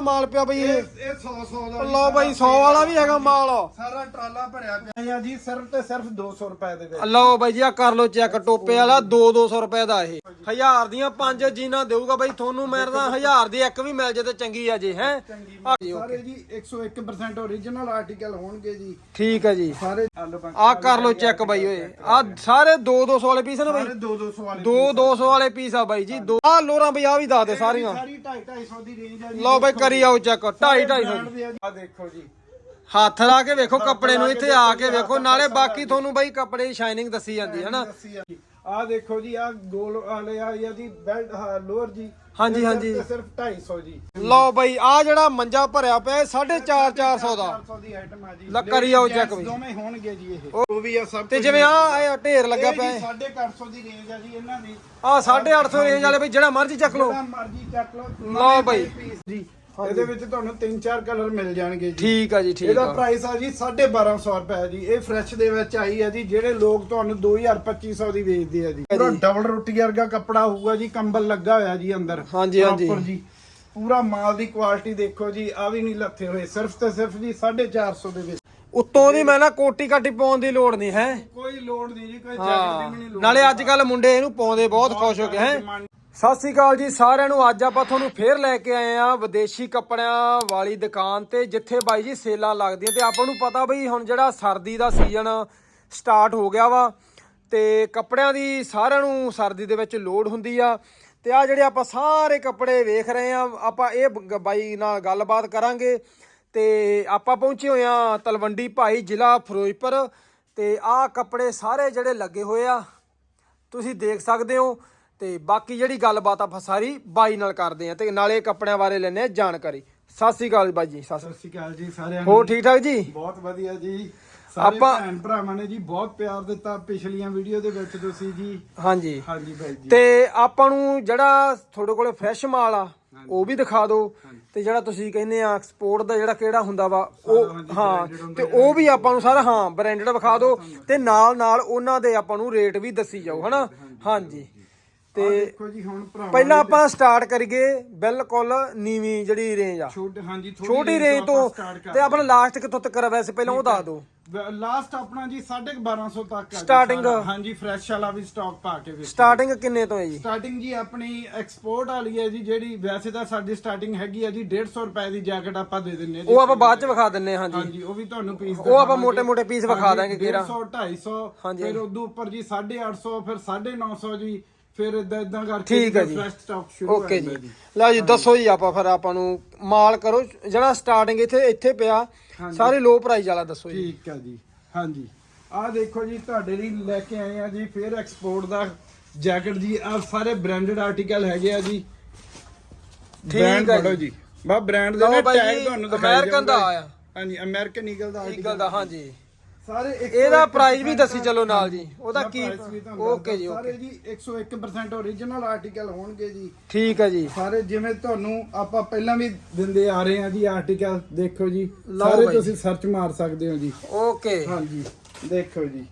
ਮਾਲ ਪਿਆ ਬਈ ਇਹ। ਇਹ 100 100 ਦਾ ਲਓ ਬਈ 100 ਵਾਲਾ ਵੀ ਹੈਗਾ ਮਾਲ। ਸਾਰਾ ਟਰਾਲਾ ਭਰਿਆ ਪਿਆ। ਆ ਜੀ ਸਿਰਫ ਤੇ ਸਿਰਫ 200 ਰੁਪਏ ਦੇ ਵਿੱਚ। ਲਓ ਬਾਈ ਜੀ ਆ ਕਰ ਲਓ ਚੈੱਕ ਟੋਪੇ ਵਾਲਾ 2-200 ਰੁਪਏ ਦਾ ਇਹ। ਹਜ਼ਾਰ ਦੀਆਂ ਪੰਜ ਜੀਨਾ ਦੇਊਗਾ ਬਾਈ ਤੁਹਾਨੂੰ ਮੇਰਦਾ ਹਜ਼ਾਰ ਦੀ ਇੱਕ ਵੀ ਮਿਲ ਜੇ ਤੇ ਚੰਗੀ ਆ ਜੀ ਹੈ? ਸਾਰੇ ਜੀ 101% ਓਰੀਜਨਲ ਆਰਟੀਕਲ ਹੋਣਗੇ ਜੀ। ਠੀਕ ਹੈ ਜੀ। ਸਾਰੇ ਆ ਕਰ ਲਓ ਚੈੱਕ ਬਾਈ ਓਏ। ਆ ਸਾਰੇ 2-200 ਵਾਲੇ ਪੀਸ ਨੇ ਬਾਈ? ਸਾਰੇ 2 200 ਵਾਲੇ 2-200 ਵਾਲੇ ਪੀਸ ਆ ਬਾਈ ਜੀ। ਦੋ ਆ ਲੋਰਾਂ ਬਈ ਆ ਵੀ ਦੱਸ ਦੇ ਸਾਰੀਆਂ। ਸਾਰੀ 2.5 250 ਦੀ ਰੇਂਜ ਆ ਜੀ। ਲਓ ਬਾਈ ਕਰੀ ਆਓ ਚੈੱਕ 2.5 ਆ ਦੇਖੋ ਜੀ। ਹੱਥ ਲਾ ਕੇ ਵੇਖੋ ਕੱਪੜੇ ਨੂੰ ਇੱਥੇ ਆ ਕੇ ਵੇਖੋ ਨਾਲੇ ਬਾਕੀ ਤੁਹਾਨੂੰ ਬਾਈ ਕੱਪੜੇ ਦੀ ਸ਼ਾਈਨਿੰਗ ਦੱਸੀ ਜਾਂਦੀ ਹੈ ਨਾ ਆ ਦੇਖੋ ਜੀ ਆ ਗੋਲ ਵਾਲੇ ਆ ਜਾਂ ਦੀ ਬੈਲਟ ਲੋਅਰ ਜੀ। ਹਾਂਜੀ, ਇਹ ਹਾਂਜੀ। ਸਿਰਫ- ਸਿਰਫ 250 ਜੀ। ਲਓ ਬਾਈ ਆ ਜਿਹੜਾ ਮੰਜਾ ਭਰਿਆ ਪਿਆ 4.5 400 ਦਾ। 400 ਦੀ ਆਈਟਮ ਆ ਜੀ। ਲੈ ਕਰੀ ਆਓ check ਬਈ। ਦੋਵੇਂ ਹੋਣਗੇ ਜੀ ਇਹ। ਉਹ ਵੀ ਆ ਸਭ ਤੇ ਕੁਝ ਜਿਵੇਂ ਆ। ਢੇਰ ਲੱਗਾ ਪਿਆ 850 ਦੀ ਰੇਂਜ ਆ ਜੀ ਇਹਨਾਂ ਦੀ। ਆ 850 ਰੇਂਜ ਵਾਲੇ ਬਈ ਜਿਹੜਾ ਮਰਜ਼ੀ ਚੱਕ ਲਓ। ਜਿਹੜਾ ਮਰਜ਼ੀ ਚੱਕ ਲਓ। ਲਓ ਬਈ। ਜੀ ਇਹਦੇ ਵਿੱਚ ਤੁਹਾਨੂੰ ਤਿੰਨ ਚਾਰ ਕਲਰ ਮਿਲ ਜਾਣਗੇ ਜੀ। ਠੀਕ ਆ ਜੀ ਠੀਕ ਇਹਦਾ ਆ। ਪ੍ਰਾਈਸ ਆ ਜੀ 1250 ਰੁਪਏ ਜੀ। ਇਹ ਫਰੈਸ਼ ਦੇ ਵਿੱਚ ਆਈ ਹੈ ਜੀ ਜਿਹੜੇ ਲੋਕ ਤੁਹਾਨੂੰ 2000 2500 ਦੀ ਵੇਚਦੇ ਆ ਜੀ। ਪੂਰਾ ਡਬਲ ਰੋਟੀ ਵਰਗਾ ਕੱਪੜਾ ਹੋਊਗਾ ਜੀ ਕੰਬਲ ਲੱਗਾ ਹੋਇਆ ਜੀ ਅੰਦਰ। ਹਾਂਜੀ, ਹਾਂਜੀ। Proper ਜੀ। ਪੂਰਾ ਮਾਲ ਦੀ ਕੁਆਲਿਟੀ ਦੇਖੋ ਜੀ ਆ ਵੀ ਨਹੀਂ ਲੱਥੇ ਹੋਏ। ਸਿਰਫ ਤੇ ਸਿਰਫ ਜੀ 450 ਦੇ ਵਿੱਚ। ਉੱਤੋਂ ਦੀ ਮੈਂ ਨਾ ਕੋਟੀ ਕਾਟੀ ਪਾਉਣ ਦੀ ਲੋੜ ਨਹੀਂ ਹੈ? ਕੋਈ ਲੋਡ ਨਹੀਂ ਜੀ ਕੋਈ ਜੈਕਟ ਦੀ ਵੀ ਨਹੀਂ ਲੋੜ। ਨਾਲੇ ਅੱਜ ਕੱਲ ਮੁੰਡੇ ਇਹਨੂੰ ਪਾਉਂਦੇ ਬਹੁਤ ਖੁਸ਼ ਹੋ ਕੇ ਹੈ? ਸਤਿ ਸ੍ਰੀ ਅਕਾਲ ਜੀ ਸਾਰਿਆਂ ਨੂੰ। ਅੱਜ ਆਪਾਂ ਤੁਹਾਨੂੰ ਫੇਰ ਲੈ ਕੇ ਆਏ ਆ ਵਿਦੇਸ਼ੀ ਕੱਪੜਿਆਂ ਵਾਲੀ ਦੁਕਾਨ ਤੇ, ਜਿੱਥੇ ਬਾਈ ਜੀ ਸੇਲਾਂ ਲੱਗਦੀਆਂ ਤੇ ਆਪਾਂ ਨੂੰ ਪਤਾ ਬਈ ਹੁਣ ਜਿਹੜਾ ਸਰਦੀ ਦਾ ਸੀਜ਼ਨ ਸਟਾਰਟ ਹੋ ਗਿਆ ਵਾ ਤੇ ਕੱਪੜਿਆਂ ਦੀ ਸਾਰਿਆਂ ਨੂੰ ਸਰਦੀ ਦੇ ਵਿੱਚ ਲੋੜ ਹੁੰਦੀ ਆ। ਤੇ ਆ ਜਿਹੜੇ ਆਪਾਂ ਸਾਰੇ ਕੱਪੜੇ ਵੇਖ ਰਹੇ ਆ ਆਪਾਂ ਇਹ ਬ- ਬਾਈ ਨਾਲ ਗੱਲਬਾਤ ਕਰਾਂਗੇ। ਤੇ ਆਪਾਂ ਪਹੁੰਚੇ ਹੋਏ ਆ ਤਲਵੰਡੀ ਭਾਈ ਜ਼ਿਲ੍ਹਾ ਫਿਰੋਜ਼ਪੁਰ ਤੇ ਆਹ ਕੱਪੜੇ ਸਾਰੇ ਜਿਹੜੇ ਲੱਗੇ ਹੋਏ ਆ, ਤੁਸੀਂ ਦੇਖ ਸਕਦੇ ਹੋ। ਤੇ ਬਾਕੀ ਜਿਹੜੀ ਗੱਲਬਾਤ ਆਪਾਂ ਸਾਰੀ ਬਾਈ ਨਾਲ ਕਰਦੇ ਆ ਤੇ ਨਾਲੇ ਕੱਪੜਿਆਂ ਬਾਰੇ ਲੈਣੇ ਆ ਜਾਣਕਾਰੀ। ਸਤਿ ਸ੍ਰੀ ਅਕਾਲ ਬਾਈ ਜੀ ਸਤਿ ਸ੍ਰੀ ਸਤਿ ਸ਼੍ਰੀ ਅਕਾਲ ਜੀ ਸਾਰਿਆਂ ਹੋਰ ਠੀਕ ਠਾਕ ਜੀ? ਬਹੁਤ ਵਧੀਆ ਜੀ। ਸਾਰੇ ਆਪਾਂ- ਭੈਣ ਭਰਾਵਾਂ ਨੇ ਜੀ ਬਹੁਤ ਪਿਆਰ ਦਿੱਤਾ ਪਿਛਲੀਆਂ ਵੀਡੀਓ ਦੇ ਵਿੱਚ ਤੁਸੀਂ ਜੀ। ਹਾਂਜੀ। ਹਾਂਜੀ ਬਾਈ ਜੀ। ਤੇ ਆਪਾਂ ਨੂੰ ਜਿਹੜਾ ਤੁਹਾਡੇ ਕੋਲੇ ਫਰੈਸ਼ ਮਾਲ ਆ ਉਹ ਵੀ ਦਿਖਾ ਦਿਓ। ਤੇ ਜਿਹੜਾ ਤੁਸੀਂ ਕਹਿੰਦੇ ਆ ਐਕਸਪੋਰਟ ਦਾ ਜਿਹੜਾ ਕਿਹੜਾ ਹੁੰਦਾ ਵਾ ਉਹ ਹਾਂਜੀ, ਹਾਂ branded ਹੁੰਦਾ ਤੇ ਉਹ ਵੀ ਆਪਾਂ ਨੂੰ ਸਾਰਾ ਹਾਂ ਬ੍ਰਾਂਡਡ ਵਿਖਾ ਦਿਓ। ਤੇ ਨਾਲ ਨਾਲ ਉਹਨਾਂ ਦੇ ਆਪਾਂ ਨੂੰ ਰੇਟ ਵੀ ਦੱਸੀ ਜਾਓ ਹਨਾ? ਹਾਂਜੀ। ਤੇ ਦੇਖੋ ਜੀ ਹੁਣ ਭਰਾਵਾਂ ਪਹਿਲਾਂ ਆਪਾਂ ਸਟਾਰਟ ਕਰੀਏ ਬਿਲਕੁਲ ਨੀਵੀਂ ਜਿਹੜੀ ਰੇਂਜ ਆ। ਛੋਟੀ ਰੇਂਜ ਤੋਂ ਤੇ ਆਪਣਾ ਲਾਸਟ ਕਿੱਥੋਂ ਤੱਕ ਵੈਸੇ ਪਹਿਲਾਂ ਉਹ ਦੱਸ ਦਿਓ। ਲਾਸਟ ਆਪਣਾ ਜੀ 1250 ਤੱਕ ਆ ਜੀ ਹਾਂਜੀ ਫਰੈਸ਼ ਵਾਲਾ ਵੀ ਸਟਾਕ ਪਾ ਕੇ ਵੇਚ ਸਟਾਰਟਿੰਗ ਕਿੰਨੇ ਤੋਂ ਹੈ ਜੀ? ਸਟਾਰਟਿੰਗ ਜੀ ਆਪਣੀ ਐਕਸਪੋਰਟ ਵਾਲੀ ਹੈ ਜੀ ਜਿਹੜੀ ਵੈਸੇ ਤਾਂ ਸਾਡੀ ਸਟਾਰਟਿੰਗ ਹੈਗੀ ਹੈ ਜੀ 150 ਰੁਪਏ ਦੀ ਜੈਕਟ ਆਪਾਂ ਦੇ ਦਿੰਨੇ ਜੀ ਉਹ ਆਪਾਂ ਬਾਅਦ ਚ ਵਿਖਾ ਦਿੰਨੇ ਹਾਂ ਹਾਂਜੀ। ਉਹ ਵੀ ਤੁਹਾਨੂੰ ਪੀਸ ਉਹ ਆਪਾਂ ਮੋਟੇ-ਮੋਟੇ piece ਵਿਖਾ ਦਾਂਗੇ ਕਿਹੜਾ। 150 250 ਫਿਰ ਉਦੋਂ ਉੱਪਰ ਜੀ 850 ਫਿਰ 950 ਜੀ। ਫਿਰ ਇਦਾਂ ਇਦਾਂ ਕਰਕੇ ਠੀਕ ਹੈ ਜੀ। ਫਰੈਸ਼ ਸਟਾਕ ਸ਼ੁਰੂ ਓਕੇ ਹੋ ਜੀ। ਜਾਂਦਾ ਲਓ ਜੀ ਦੱਸੋ ਜੀ ਆਪਾਂ ਫਿਰ ਆਪਾਂ ਨੂੰ ਮਾਲ ਕਰੋ। ਜਿਹੜਾ ਸਟਾਰਟਿੰਗ ਇੱਥੇ ਇੱਥੇ ਪਿਆ ਸਾਰੇ ਲੋ ਪ੍ਰਾਈਸ ਵਾਲਾ ਦੱਸੋ ਜੀ। ਠੀਕ ਹੈ ਜੀ। ਹਾਂਜੀ। ਆਹ ਦੇਖੋ ਜੀ ਤੁਹਾਡੇ ਲਈ ਲੈ ਕੇ ਆਏ ਆ ਜੀ ਫਿਰ ਐਕਸਪੋਰਟ ਦਾ ਜੈਕਟ ਜੀ ਆ ਸਾਰੇ ਬ੍ਰਾਂਡਡ ਆਰਟੀਕਲ ਹੈਗੇ ਆ ਜੀ। ਠੀਕ ਬ੍ਰਾਂਡ ਹੈ ਜੀ। ਜੀ। ਬਾ ਬ੍ਰਾਂਡ ਦੇ ਲਓ ਨਾ ਬਾਈ ਟੈਗ ਜੀ, ਤੁਹਾਨੂੰ ਦਿਖਾਇਆ American ਦਾ। ਆਇਆ। ਹਾਂਜੀ ਅਮਰੀਕਨ ਈਗਲ ਦਾ ਠੀਕ ਗੱਲ ਦਾ ਹਾਂਜੀ। ਸਾਰੇ ਇਹਦਾ ਪ੍ਰਾਈਸ ਵੀ ਦੱਸੀ ਚਲੋ ਨਾਲ ਜੀ। ਉਹਦਾ ਕੀ ਓਕੇ ਜੀ ਸਾਰੇ ਓਕੇ ਜੀ 101% ਓਰੀਜਨਲ ਆਰਟੀਕਲ ਹੋਣਗੇ ਜੀ। ਠੀਕ ਹੈ ਜੀ। ਸਾਰੇ ਜਿਵੇਂ ਤੁਹਾਨੂੰ ਆਪਾਂ ਪਹਿਲਾਂ ਵੀ ਦਿੰਦੇ ਆ ਰਹੇ ਹਾਂ ਜੀ ਆਰਟੀਕਲ ਦੇਖੋ ਜੀ। ਸਾਰੇ। ਤੁਸੀਂ ਸਰਚ ਮਾਰ ਸਕਦੇ ਹੋ ਜੀ। ਓਕੇ। ਹਾਂਜੀ ਦੇਖੋ ਜੀ।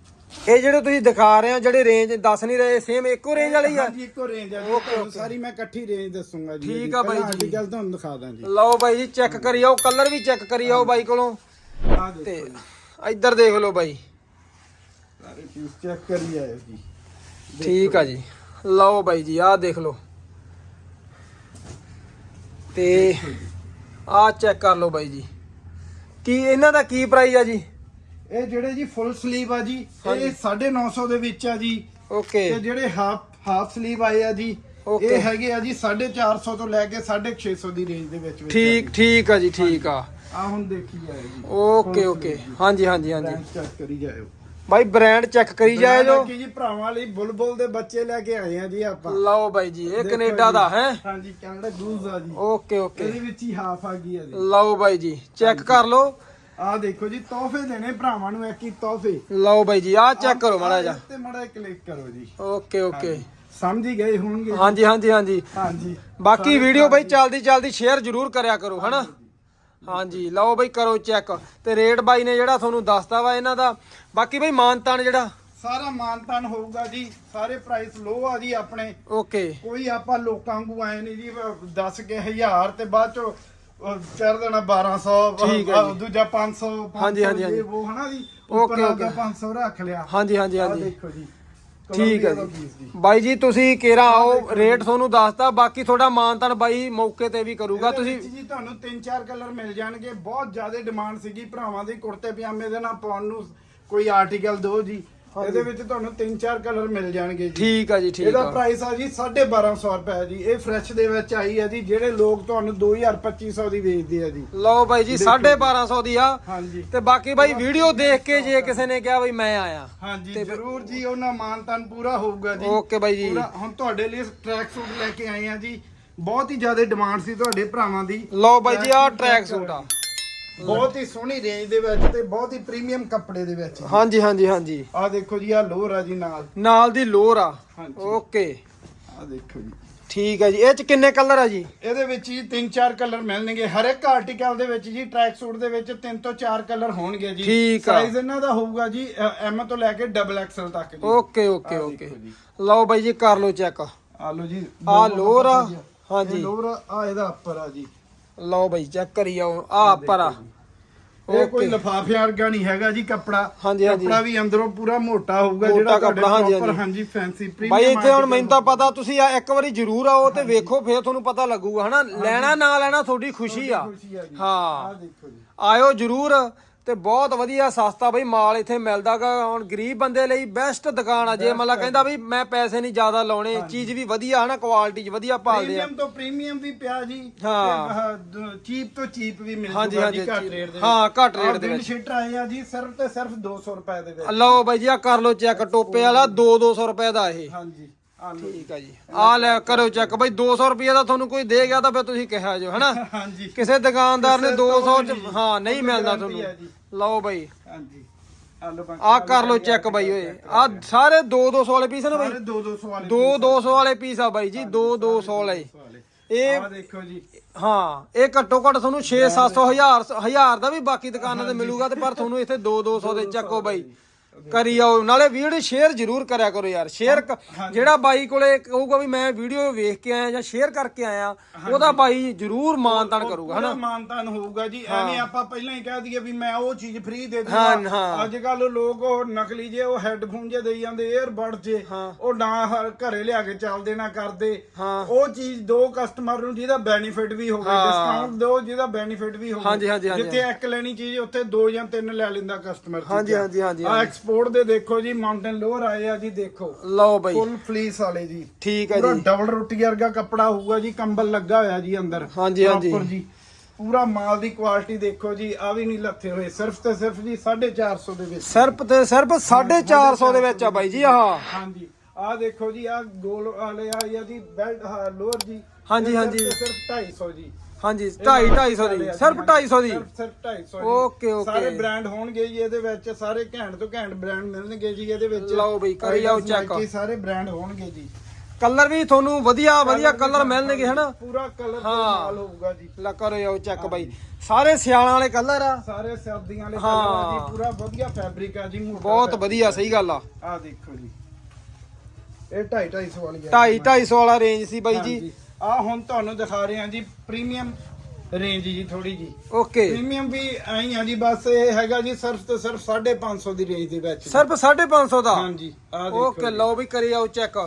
ਇਹ ਜਿਹੜੇ ਤੁਸੀਂ ਦਿਖਾ ਰਹੇ ਹੋ ਜਿਹੜੇ ਰੇਂਜ ਦੱਸ ਨਹੀਂ ਰਹੇ ਸੇਮ ਇੱਕੋ ਰੇਂਜ ਵਾਲੀ ਆ? ਹਾਂਜੀ ਇੱਕੋ ਰੇਂਜ ਆ ਜੀ। ਤੁਹਾਨੂੰ ਸਾਰੀ ਮੈਂ ਇਕੱਠੀ ਰੇਂਜ ਦੱਸੂਗਾ ਜੀ। ਠੀਕ ਆ ਬਾਈ ਜੀ। ਆਰਟੀਕਲ ਤੁਹਾਨੂੰ ਦਿਖਾ ਦਾਂ ਜੀ। ਲਓ ਬਾਈ ਜੀ ਚੈੱਕ ਕਰੀ ਆਓ ਕਲਰ ਵੀ ਚੈੱਕ ਕਰੀ ਆਓ ਬਾਈ ਕੋਲੋਂ। ਆ ਦੇਖੋ ਜੀ। ਇੱਧਰ ਦੇਖ ਲਓ ਬਾਈ। ਸਾਰੇ ਪੀਸ ਚੈੱਕ ਕਰੀ ਆਇਓ ਜੀ ਠੀਕ ਆ ਜੀ। ਲਓ ਬਾਈ ਜੀ ਆਹ ਦੇਖ ਲਓ। ਤੇ ਆਹ ਚੈੱਕ ਕਰ ਲਓ ਬਾਈ ਜੀ। ਕੀ ਇਹਨਾਂ ਦਾ ਕੀ ਪ੍ਰਾਈਸ ਆ ਜੀ? ਇਹ ਜਿਹੜੇ ਜੀ ਫੁੱਲ ਸਲੀਵ ਆ ਜੀ ਇਹ 950 ਦੇ ਵਿੱਚ ਆ ਜੀ। ਓਕੇ। ਤੇ ਜਿਹੜੇ ਹਾਫ ਹਾਫ ਸਲੀਵ ਆਏ ਆ ਜੀ. ਇਹ ਹੈਗੇ ਆ ਜੀ 450 ਤੋਂ ਲੈ ਕੇ 650 ਦੀ ਰੇਂਜ ਦੇ ਵਿੱਚ ਠੀਕ ਠੀਕ ਆ ਜੀ ਠੀਕ ਆ। ਆ ਹੁਣ ਦੇਖੀ ਜਾਏ ਜੀ। ਓਕੇ ਓਕੇ ਹਾਂਜੀ ਹਾਂਜੀ ਹਾਂਜੀ। ਬ੍ਰਾਂਡ ਚੈੱਕ ਕਰੀ ਜਾਇਓ। ਬਾਈ ਬ੍ਰਾਂਡ ਚੈੱਕ ਕਰੀ ਜਾਏ ਜੋ। ਕੀ ਜੀ ਭਰਾਵਾਂ ਲਈ ਬੁਲਬੁਲ ਦੇ ਬੱਚੇ ਲੈ ਕੇ ਆਏ ਆ ਜੀ ਆਪਾਂ। ਲਓ ਬਾਈ ਜੀ ਇਹ ਕੈਨੇਡਾ ਜੀ। ਦਾ ਹੈ? ਹਾਂਜੀ ਕੈਨੇਡਾ ਗੂਜ਼ ਆ ਜੀ। ਓਕੇ ਓਕੇ ਇਹਦੇ ਵਿੱਚ ਹੀ ਹਾਫ ਆ ਗਈ ਆ ਜੀ। ਲਓ ਬਾਈ ਜੀ ਚੈੱਕ ਕਰ ਲਓ। ਆ ਦੇਖੋ ਜੀ ਤੋਹਫੇ ਦੇਣੇ ਭਰਾਵਾਂ ਨੂੰ ਇੱਕ ਹੀ ਤੋਹਫੇ। ਲਓ ਬਾਈ ਜੀ ਆਹ ਚੈੱਕ ਕਰੋ ਮਾੜਾ ਜਿਹਾ। ਤੇ ਮਾੜਾ ਕਲਿੱਕ ਕਰੋ ਜੀ। ਓਕੇ ਓਕੇ ਸਮਝ ਹੀ ਗਏ ਹੋਣਗੇ। ਹਾਂਜੀ ਹਾਂਜੀ ਹਾਂਜੀ। ਹਾਂਜੀ। ਬਾਕੀ ਵੀਡੀਓ ਬਾਈ ਚਲਦੀ ਚਲਦੀ ਸ਼ੇਅਰ ਜ਼ਰੂਰ ਕਰਿਆ ਕਰੋ ਹਨਾ? ਹਾਂਜੀ ਲਓ ਬਾਈ ਕਰੋ ਚੈੱਕ ਤੇ ਰੇਟ ਬਾਈ ਨੇ ਜਿਹੜਾ ਤੁਹਾਨੂੰ ਦੱਸਤਾ ਵਾ ਇਹਨਾਂ ਦਾ। ਬਾਕੀ ਬਾਈ ਮਾਨਤਾਨ ਜਿਹੜਾ? ਸਾਰਾ ਮਾਨਤਾਨ ਹੋਊਗਾ ਜੀ। ਸਾਰੇ ਪ੍ਰਾਈਸ ਲੋ ਆ ਜੀ ਆਪਣੇ। ਓਕੇ। ਕੋਈ ਆਪਾਂ ਲੋਕਾਂ ਵਾਂਗੂ ਆਏ ਨਹੀਂ ਜੀ 10 ਕੇ ਹਜ਼ਾਰ ਤੇ ਬਾਅਦ ਚੋਂ ਕਰ ਦੇਣਾ 1200 ਠੀਕ ਹੈ ਆਹ ਜੀ। ਦੂਜਾ 500 ਹਾਂਜੀ, ਹਾਂਜੀ। ਉਹ ਹਨਾ ਜੀ ਓਕੇ, ਉੱਪਰ ਆ ਗਿਆ ਓਕੇ। 500 ਰੱਖ ਲਿਆ। ਹਾਂਜੀ ਹਾਂਜੀ ਹਾਂਜੀ। ਦੇਖੋ ਜੀ। ਠੀਕ ਹੈ ਦਾ ਜੀ। ਬਾਈ ਜੀ ਤੁਸੀਂ ਕੇਰਾ ਆਓ ਰੇਟ ਤੁਹਾਨੂੰ ਦੱਸਤਾ ਬਾਕੀ ਤੁਹਾਡਾ ਮਾਨਤਾਨ ਬਾਈ ਮੌਕੇ ਤੇ ਵੀ ਕਰੂਗਾ। ਤੁਸੀਂ ਜੀ ਤੁਹਾਨੂੰ ਤਿੰਨ ਚਾਰ ਕਲਰ ਮਿਲ ਜਾਣਗੇ। ਬਹੁਤ ਜ਼ਿਆਦਾ ਡਿਮਾਂਡ ਸੀਗੀ ਭਰਾਵਾਂ ਦੀ ਕੁੜਤੇ ਪਜਾਮੇ ਦੇ ਨਾਲ ਪਾਉਣ ਨੂੰ। ਕੋਈ ਆਰਟੀਕਲ ਦਿਓ ਜੀ। ਇਹਦੇ ਵਿੱਚ ਤੁਹਾਨੂੰ ਤਿੰਨ ਚਾਰ ਕਲਰ ਮਿਲ ਜਾਣਗੇ ਜੀ। ਠੀਕ ਆ ਜੀ ਠੀਕ ਇਹਦਾ ਆ। ਪ੍ਰਾਈਸ ਆ ਜੀ 1250 ਰੁਪਏ ਜੀ। ਇਹ ਫਰੈਸ਼ ਦੇ ਵਿੱਚ ਆਈ ਹੈ ਜੀ ਜਿਹੜੇ ਲੋਕ ਤੁਹਾਨੂੰ 2000 2500 ਦੀ ਵੇਚਦੇ ਆ ਜੀ। ਲਓ ਬਾਈ ਜੀ 1250 ਦੀ ਆ। ਹਾਂਜੀ। ਤੇ ਬਾਕੀ ਬਾਈ ਵੀਡੀਓ ਦੇਖ ਕੇ ਜੇ ਕਿਸੇ ਨੇ ਕਿਹਾ ਬਈ ਮੈਂ ਆਇਆ। ਹਾਂਜੀ ਤੇ- ਜ਼ਰੂਰ ਜੀ ਉਹਨਾਂ ਮਾਨਤਨ ਪੂਰਾ ਹੋਊਗਾ ਜੀ। ਓਕੇ ਬਾਈ ਜੀ। ਹੁਣ ਤੁਹਾਡੇ ਲਈ ਟਰੈਕ ਸੂਟ ਲੈ ਕੇ ਆਏ ਆ ਜੀ। ਬਹੁਤ ਹੀ ਜ਼ਿਆਦਾ ਡਿਮਾਂਡ ਸੀ ਤੁਹਾਡੇ ਭਰਾਵਾਂ ਦੀ। ਲਓ ਬਾਈ ਜੀ ਆਹ ਟਰੈਕ ਸੂਟ ਆ। ਬਹੁਤ ਹੀ ਸੋਹਣੀ ਰੇਂਜ ਦੇ ਵਿੱਚ ਤੇ ਬਹੁਤ ਹੀ ਪ੍ਰੀਮੀਅਮ ਕੱਪੜੇ ਦੇ ਵਿੱਚ ਹਾਂਜੀ ਹਾਂਜੀ ਹਾਂਜੀ। ਆ ਦੇਖੋ ਜੀ ਆ ਲੋਰ ਆ ਜੀ ਨਾਲ। ਨਾਲ ਦੀ ਲੋਰ ਆ। ਓਕੇ। ਆ ਦੇਖੋ ਜੀ। ਠੀਕ ਹੈ ਜੀ। ਇਹ ਚ ਕਿੰਨੇ ਕਲਰ ਆ ਜੀ? ਇਹਦੇ ਵਿੱਚ ਜੀ ਤਿੰਨ ਚਾਰ ਕਲਰ ਮਿਲਣਗੇ। ਹਰ ਇੱਕ ਆਰਟੀਕਲ ਦੇ ਵਿੱਚ ਜੀ ਟਰੈਕ ਸੂਟ ਦੇ ਵਿੱਚ ਤਿੰਨ ਤੋਂ ਚਾਰ ਕਲਰ ਹੋਣਗੇ ਜੀ। ਠੀਕ ਆ। ਸਾਈਜ਼ ਇਹਨਾਂ ਦਾ ਹੋਊਗਾ ਜੀ ਐਮ ਤੋਂ ਲੈ ਕੇ ਡਬਲ ਐਕਸਲ ਤੱਕ ਜੀ। Okay okay okay. ਲਓ ਬਾਈ ਜੀ ਕਰ ਲਓ ਚੈੱਕ ਆ ਲਓ ਜੀ ਆ। ਲੋਰ ਆ ਹਾਂਜੀ। ਲੋਰ ਆ ਇਹਦਾ ਉੱਪਰ ਆ ਜੀ। ਲਓ ਬਾਈ ਚੈੱਕ ਕਰੀ ਜਾਓ। ਆ ਪਰ ਇਹ ਕੋਈ ਓਕੇ। ਲਫਾਫੇ ਵਰਗਾ ਨਹੀਂ ਹੈਗਾ ਜੀ ਕੱਪੜਾ। ਹਾਂਜੀ, ਹਾਂਜੀ। ਕੱਪੜਾ ਵੀ ਅੰਦਰੋਂ ਪੂਰਾ ਮੋਟਾ ਹੋਊਗਾ ਜਿਹੜਾ ਕੱਪੜਾ, ਹਾਂਜੀ, ਹਾਂਜੀ। ਫੈਂਸੀ ਪ੍ਰੀਮੀਅਮ ਬਾਈ ਇੱਥੇ ਹੁਣ ਮੈਨੂੰ ਤਾਂ ਪਤਾ ਤੁਸੀਂ ਆ ਇੱਕ ਵਾਰੀ ਜ਼ਰੂਰ ਆਓ ਤੇ ਵੇਖੋ ਫੇਰ ਤੁਹਾਨੂੰ ਪਤਾ ਲੱਗੂਗਾ ਹਨਾ? ਲੈਣਾ ਨਾ ਲੈਣਾ ਤੁਹਾਡੀ ਖੁਸ਼ੀ ਆ। ਹਾਂ। ਆ ਦੇਖੋ ਜੀ। ਆਇਓ ਜਰੂਰ। ਤੇ ਬਹੁਤ ਵਧੀਆ ਸਸਤਾ ਬਈ ਮਾਲ ਇੱਥੇ ਮਿਲਦਾਗਾ। ਹੁਣ ਗਰੀਬ ਬੰਦੇ ਲਈ ਬੈਸਟ ਦੁਕਾਨ ਆ ਜੇ ਮਤਲਬ ਕਹਿੰਦਾ ਵੀ ਮੈਂ ਪੈਸੇ ਨਹੀਂ ਜ਼ਿਆਦਾ ਲਾਉਣੇ ਚੀਜ਼ ਵੀ ਵਧੀਆ ਹਨਾ ਕੁਆਲਿਟੀ ਚ ਵਧੀਆ ਭਾਲਦੇ ਆ। ਪ੍ਰੀਮੀਅਮ ਤੋਂ ਪ੍ਰੀਮੀਅਮ ਵੀ ਪਿਆ ਜੀ ਹਾਂ। ਚੀਪ ਤੋਂ ਚੀਪ ਵੀ ਮਿਲ ਹਾਂਜੀ, ਜੂਗਾ ਜੀ ਹਾਂਜੀ, ਘੱਟ ਰੇਟ ਦੇ ਹਾਂ, ਘੱਟ rate ਦੇ ਵਿੱਚ। ਸ਼ੀਟਰ ਆਏ ਆ ਜੀ ਸਿਰਫ ਤੇ ਸਿਰਫ 200 ਰੁਪਏ ਦੇ ਵਿੱਚ। ਲਓ ਬਾਈ ਜੀ ਆ ਕਰ ਲਓ ਚੈੱਕ ਟੋਪੇ ਵਾਲਾ 2-200 ਰੁਪਏ ਦਾ ਇਹ। ਹਾਂਜੀ। ਠੀਕ ਆ ਜੀ। ਆ ਲੈ ਕਰੋ ਚੈੱਕ ਬਈ 200 ਰੁਪਏ ਦਾ ਤੁਹਾਨੂੰ ਕੋਈ ਦੇ ਗਿਆ ਤਾਂ ਫਿਰ ਤੁਸੀਂ ਕਿਹਾ ਜੋ ਹਨਾ? ਹਾਂਜੀ। ਕਿਸੇ ਦੁਕਾਨਦਾਰ ਨੇ ਕਿਸੇ ਤੋਂ 200 ਚ। ਹਾਂ ਨਹੀਂ ਮਿਲਦਾ ਤੁਹਾਨੂੰ। ਲਓ ਬਾਈ। ਹਾਂਜੀ। ਆ ਕਰ ਲਓ ਚੈੱਕ ਬਾਈ ਓਏ। ਆ ਸਾਰੇ 2-200 ਵਾਲੇ ਪੀਸ ਨੇ ਬਾਈ? ਸਾਰੇ 2 200 ਵਾਲੇ 2-200 ਵਾਲੇ ਪੀਸ ਆ ਬਾਈ ਜੀ 2-200 ਵਾਲੇ ਵਾਲੇ। ਇਹ ਆ ਦੇਖੋ ਜੀ। ਹਾਂ ਇਹ ਘੱਟੋ ਘੱਟ ਤੁਹਾਨੂੰ 6-700 ਹਜ਼ਾਰ ਹਜ਼ਾਰ ਦਾ ਵੀ ਬਾਕੀ ਦੁਕਾਨਾਂ ਤੇ ਮਿਲੂਗਾ ਤੇ ਪਰ ਤੁਹਾਨੂੰ ਇੱਥੇ 2-200 ਦੇ ਚੱਕੋ ਬਾਈ। ਕਰੀ ਆਓ ਨਾਲੇ ਵੀਡੀਓ ਸ਼ੇਅਰ ਜ਼ਰੂਰ ਕਰਿਆ ਕਰੋ ਯਾਰ। ਸ਼ੇਅਰ ਜਿਹੜਾ ਬਾਈ ਕੋਲੇ ਕਹੂਗਾ ਵੀ ਮੈਂ ਵੀਡੀਓ ਵੇਖ ਕੇ ਆਇਆ ਜਾਂ ਸ਼ੇਅਰ ਕਰਕੇ ਆਇਆ ਉਹਦਾ ਬਾਈ ਜ਼ਰੂਰ ਮਾਨਤਾਨ ਕਰੂਗਾ ਹਨਾ? ਮਾਨਤਾਨ ਹੋਊਗਾ ਜੀ। ਐਵੇਂ ਆਪਾਂ ਪਹਿਲਾਂ ਹੀ ਕਹਿ ਦਈਏ ਵੀ ਮੈਂ ਉਹ ਚੀਜ਼ ਫ੍ਰੀ ਦੇ ਹਾਂ। ਅੱਜ ਕੱਲ ਲੋਕ ਉਹ ਨਕਲੀ ਜੇ ਉਹ ਹੈੱਡਫੋਨ ਜੇ ਦੇਈ ਜਾਂਦੇ 에ਅਰਬਡ ਜੇ। ਉਹ ਨਾ ਹ- ਘਰੇ ਲਿਆ ਕੇ ਚੱਲਦੇ ਨਾ ਕਰਦੇ। ਹਾਂ। ਉਹ ਚੀਜ਼ ਦੋ ਕਸਟਮਰ ਨੂੰ ਜਿਹਦਾ ਬੈਨੀਫਿਟ ਵੀ ਹੋਵੇ ਹਾਂ। ਡਿਸਕਾਊਂਟ ਦਿਓ ਜਿਹਦਾ ਬੈਨੀਫਿਟ ਵੀ ਹੋਵੇ। ਹਾਂਜੀ, ਹਾਂਜੀ, ਹਾਂਜੀ, ਜਿੱਥੇ ਇੱਕ ਲੈਣੀ ਚੀਜ਼ ਉੱਥੇ ਦੋ ਜਾਂ ਤਿੰਨ ਲੈ ਲੈਂਦਾ ਕਸਟਮਰ ਹਾਂਜੀ, ਹਾਂਜੀ, ਹਾਂਜੀ, ਐਕਸਪੋਰਟ ਦੇ ਦੇਖੋ ਜੀ ਮਾਊਂਟਨ ਲੋਅਰ ਆਏ ਆ ਜੀ ਦੇਖੋ। ਲਓ ਬਾਈ। ਫੁੱਲ ਫਲੀਸ ਵਾਲੇ ਜੀ। ਠੀਕ ਹੈ ਪੂਰਾ ਜੀ। ਡਬਲ ਰੋਟੀ ਵਰਗਾ ਕੱਪੜਾ ਹੋਊਗਾ ਜੀ ਕੰਬਲ ਲੱਗਾ ਹੋਇਆ ਜੀ ਅੰਦਰ। ਹਾਂਜੀ, ਹਾਂਜੀ। ਪੂਰਾ ਮਾਲ ਦੀ ਕੁਆਲਿਟੀ ਦੇਖੋ ਜੀ ਆ ਵੀ ਨਹੀਂ ਲੱਥੇ ਹੋਏ। ਸਿਰਫ ਤੇ ਸਿਰਫ ਜੀ 450 ਦੇ ਵਿੱਚ। ਸਿਰਫ ਤੇ ਸਿਰਫ 450 ਦੇ ਵਿੱਚ ਆ ਬਾਈ ਜੀ ਆਹ। ਹਾਂਜੀ। ਆ ਦੇਖੋ ਜੀ ਆ ਗੋਲ ਵਾਲੇ ਆ ਜਾਂ ਬੈਲਟ ਲੋਅਰ ਜੀ। ਹਾਂਜੀ, ਹਾਂਜੀ। ਸਿਰਫ 250 ਜੀ। ਹਾਂਜੀ 2.5 250 ਦੀ। ਸਿਰਫ 250 ਦੀ। ਸਿਰਫ ਸਿਰਫ 250 ਜੀ ਓਕੇ, ਓਕੇ। ਸਾਰੇ ਬ੍ਰਾਂਡ ਹੋਣਗੇ ਜੀ ਇਹਦੇ ਵਿੱਚ ਸਾਰੇ ਘੈਂਟ ਤੋਂ ਘੈਂਟ ਬ੍ਰਾਂਡ ਮਿਲਣਗੇ ਜੀ ਇਹਦੇ ਵਿੱਚ। ਲਓ ਬਈ, ਕਰੀ ਜਾਓ check। Nike, ਸਾਰੇ ਬ੍ਰਾਂਡ ਹੋਣਗੇ ਜੀ। ਕਲਰ ਵੀ ਤੁਹਾਨੂੰ ਵਧੀਆ ਵਧੀਆ ਕਲਰ ਮਿਲਣਗੇ ਹਨਾ? ਪੂਰਾ ਕਲਰ। ਮਾਲ ਹੋਊਗਾ ਜੀ। ਲਾ ਕਰੋ ਜਾਓ ਚੈੱਕ ਬਾਈ। ਸਾਰੇ ਸਿਆਲਾਂ ਵਾਲੇ ਕਲਰ ਆ। ਸਾਰੇ ਸਰਦੀਆਂ ਵਾਲੇ। ਕਲਰ ਆ ਜੀ ਪੂਰਾ ਵਧੀਆ ਫੈਬਰਿਕ ਆ ਜੀ ਬਹੁਤ ਵਧੀਆ ਸਹੀ ਗੱਲ ਆ। ਆ ਦੇਖੋ ਜੀ। ਇਹ 2.5 250 ਵਾਲੀ ਆ 2.5 250 ਵਾਲਾ ਰੇਂਜ ਸੀ ਬਾਈ ਜੀ। ਆ ਹੁਣ ਤੁਹਾਨੂੰ ਦਿਖਾ ਰਹੇ ਆ ਜੀ ਪ੍ਰੀਮੀਅਮ ਰੇਂਜ ਜੀ ਥੋੜੀ ਜੀ। ਓਕੇ। ਪ੍ਰੀਮੀਅਮ ਵੀ ਐਂ ਆ ਜੀ ਬਸ ਇਹ ਹੈਗਾ ਜੀ ਸਿਰਫ ਤੇ ਸਿਰਫ 550 ਦੀ ਰੇਂਜ ਦੇ ਵਿੱਚ। ਸਿਰਫ 550 ਦਾ? ਹਾਂਜੀ ਆ ਦੇਖੋ ਓਕੇ ਲਓ ਵੀ ਕਰੀ ਆਓ ਚੈੱਕ।